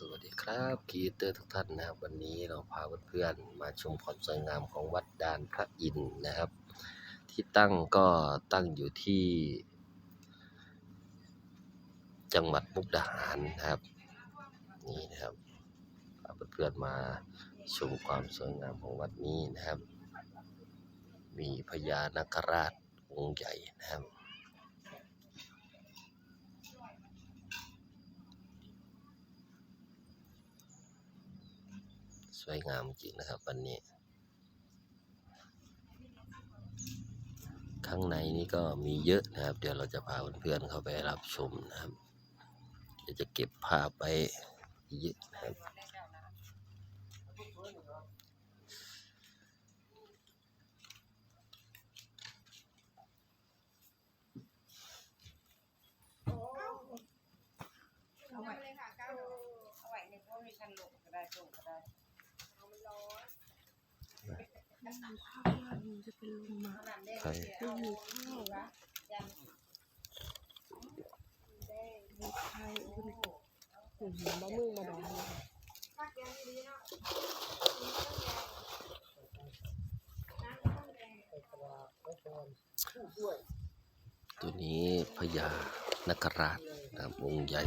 สวัสดีครับกีเตอร์ทุกท่านนะครับ วันนี้เราพาเพื่อนๆมาชมความสวยงามของวัดดานพระอินทร์นะครับ ที่ตั้งก็ตั้งอยู่ที่ จังหวัดมุกดาหารนะครับ นี่นะครับพาเพื่อนๆมาชมความสวยงามของวัดนี้นะครับ มีพญานาคราชองค์ใหญ่นะครับ สวยงามจริงนะครับ วันนี้ ข้างในนี้ก็มีเยอะนะครับ เดี๋ยวเราจะพาเพื่อนๆเข้าไปรับชมนะครับเดี๋ยวจะเก็บภาพไปเยอะนะครับเอาไว้เลยค่ะเก้าเอาไว้ในพวกมีกันหลบก็ได้ส่งก็ได้ จะเป็นลมมาขนาดเด็กใครเอาหมูข้าวละยันมีใครคุณคุณเห็นบะมือมาดองเลยตัวนี้พญานคราชนะครับองค์ใหญ่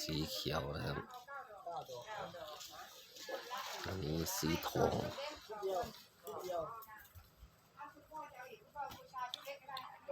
สีเขียวนะครับตัวนี้สีทอง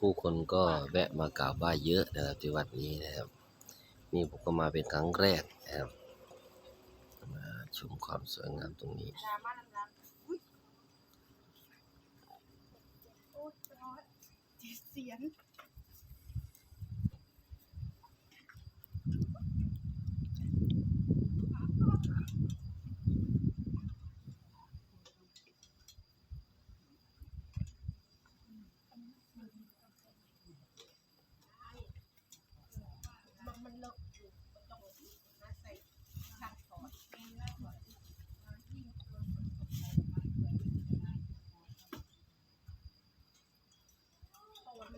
ผู้คนก็แวะมากราบไหว้เยอะนะครับที่วัดนี้นะครับนี่ผมก็มาเป็นครั้งแรกนะครับมาชมความสวยงามตรงนี้เสียง